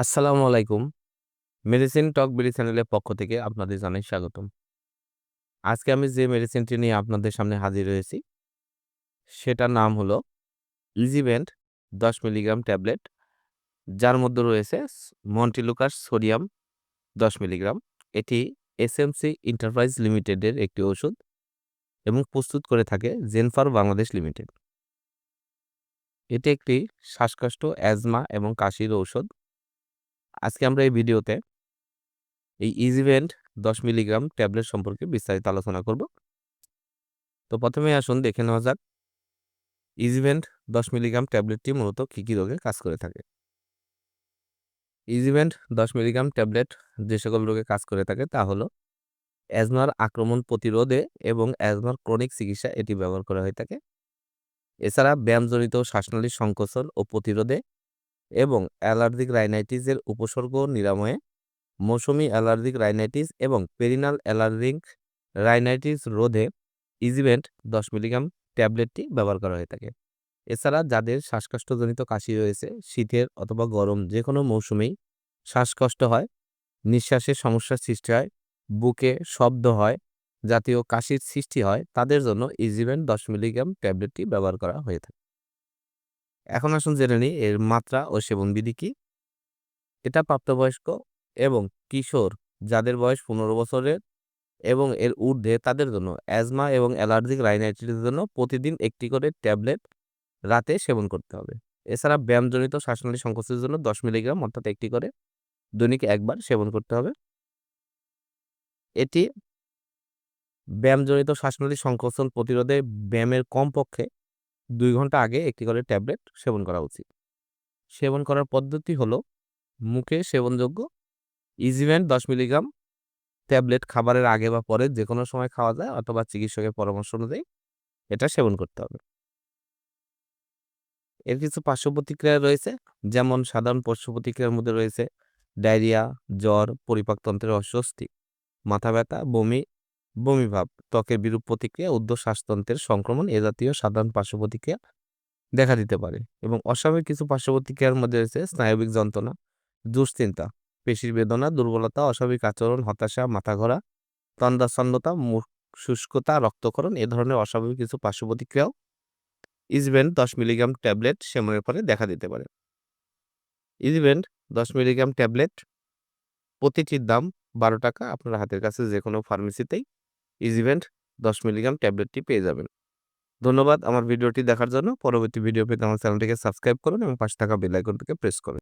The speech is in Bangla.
আসসালামু আলাইকুম। মেডিসিন টক বিডি চ্যানেলের পক্ষ থেকে আপনাদের জানাই স্বাগতম। আজকে আমি যে মেডিসিনটি নিয়ে আপনাদের সামনে হাজির হয়েছি, সেটার নাম হলো ইজিভেন্ট ১০ মিলিগ্রাম ট্যাবলেট, যার মধ্যে রয়েছে মন্টিলুকাস সোডিয়াম ১০ মিলিগ্রাম। এটি এসএমসি এন্টারপ্রাইজ লিমিটেডের একটি ওষুধ এবং প্রস্তুত করে থাকে জেনফার বাংলাদেশ লিমিটেড। এটি একটি শ্বাসকষ্ট, অ্যাজমা এবং কাশির ঔষধ। আজকে আমরা এই ভিডিওতে এই ইজিভেন্ট ১০ মিলিগ্রাম ট্যাবলেট সম্পর্কে বিস্তারিত আলোচনা করব। তো প্রথমে আসুন দেখে নেওয়া যাক ইজিভেন্ট ১০ মিলিগ্রাম ট্যাবলেটটি মূলত কী, কী রোগে কাজ করে থাকে। ইজিভেন্ট ১০ মিলিগ্রাম ট্যাবলেট যে সকল রোগে কাজ করে থাকে তা হলো অ্যাজমার আক্রমণ প্রতিরোধে এবং অ্যাজমার ক্রনিক চিকিৎসা এটি ব্যবহার করা হয়ে থাকে। এছাড়া ব্যায়ামজনিত শ্বাসনালীর সংকোচন ও প্রতিরোধে এবং অ্যালার্জিক রাইনাইটিসের উপসর্গ নিরাময়ে, মৌসুমি অ্যালার্জিক রাইনাইটিস এবং পেরিনাল অ্যালার্জিক রাইনাইটিস রোধে ইজিভেন্ট ১০ মিলিগ্রাম ট্যাবলেটটি ব্যবহার করা হয়ে থাকে। এছাড়া যাদের শ্বাসকষ্টজনিত কাশি রয়েছে, শীতের অথবা গরম যেকোনো মৌসুমেই শ্বাসকষ্ট হয়, নিঃশ্বাসের সমস্যার সৃষ্টি হয়, বুকে শব্দ হয়, জাতীয় কাশির সৃষ্টি হয়, তাদের জন্য ইজিভেন্ট ১০ মিলিগ্রাম ট্যাবলেটটি ব্যবহার করা হয়ে থাকে। এখন আসুন জেনে নিই, এর মাত্রা ও সেবনবিধি কী? এটা প্রাপ্তবয়স্ক এবং কিশোর যাদের বয়স ১৫ বছরের এবং এর ঊর্ধ্বে তাদের জন্য অ্যাজমা এবং অ্যালার্জিক রাইনাইটিসের জন্য প্রতিদিন একটি করে ট্যাবলেট রাতে সেবন করতে হবে। এছাড়া ব্যায়ামজনিত শ্বাসনালী সংকোচনের জন্য ১০ মিলিগ্রাম অর্থাৎ একটি করে দৈনিক একবার সেবন করতে হবে। এটি ব্যায়ামজনিত শ্বাসনালী সংকোচন প্রতিরোধে ব্যায়ামের কমপক্ষে ২ ঘণ্টা আগে একটি করে ট্যাবলেট সেবন করা উচিত। সেবন করার পদ্ধতি হলো মুখে সেবনযোগ্য ইজিভেন্ট ১০ মিলিগ্রাম ট্যাবলেট খাবারের আগে বা পরে যে কোনো সময় খাওয়া যায় অথবা চিকিৎসকের পরামর্শ অনুযায়ী এটা সেবন করতে হবে। এর কিছু পার্শ্ব প্রতিক্রিয়া রয়েছে যেমন সাধারণ পার্শ্ব প্রতিক্রিয়ার মধ্যে রয়েছে ডায়রিয়া, জ্বর, পরিপাকতন্ত্রের অস্বস্তি, মাথা ব্যথা, বমি, বমিভাব, ত্বকের বিরূপ প্রতিক্রিয়া, উর্ধ্ব শ্বাসতন্ত্রের সংক্রমণ এ জাতীয় সাধারণ পার্শ্ব প্রতিক্রিয়া দেখা দিতে পারে এবং অস্বাভাবিক কিছু পার্শ্ব প্রতিক্রিয়ার মধ্যে রয়েছে স্নায়বিক যন্ত্রণা, দুশ্চিন্তা, পেশির বেদনা, দুর্বলতা, অস্বাভাবিক আচরণ, হতাশা, মাথা ঘোরা, মুখ শুষ্কতা, রক্তকরণ এ ধরনের অস্বাভাবিক কিছু পার্শ্ব প্রতিক্রিয়াও ইজিভেন্ট ১০ মিলিগ্রাম ট্যাবলেট সেবনের পরে দেখা দিতে পারে। ইজিভেন্ট ১০ মিলিগ্রাম ট্যাবলেট প্রতিটির দাম ৳১২ টাকা। আপনার হাতের কাছে যে কোনো ফার্মেসিতেই ইজিভেন্ট ১০ মিলিগ্রাম ট্যাবলেটটি পেয়ে যাবেন। ধন্যবাদ আমার ভিডিওটি দেখার জন্য। পরবর্তী ভিডিও পেতে আমার চ্যানেলটিকে সাবস্ক্রাইব করুন এবং পাশে থাকা বেল আইকনটিকে প্রেস করুন।